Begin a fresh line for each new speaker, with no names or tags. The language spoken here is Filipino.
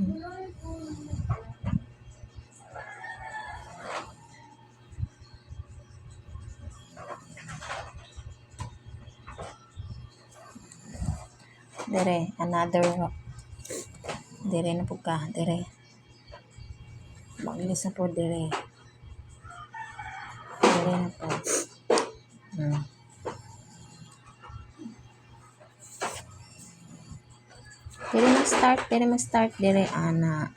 Mm-hmm. Dire, another. Dire na po ka, dire. Maglis na po, dire. Dire na po. Hmm. Dire mag-start, dire mag-start, dire, ana.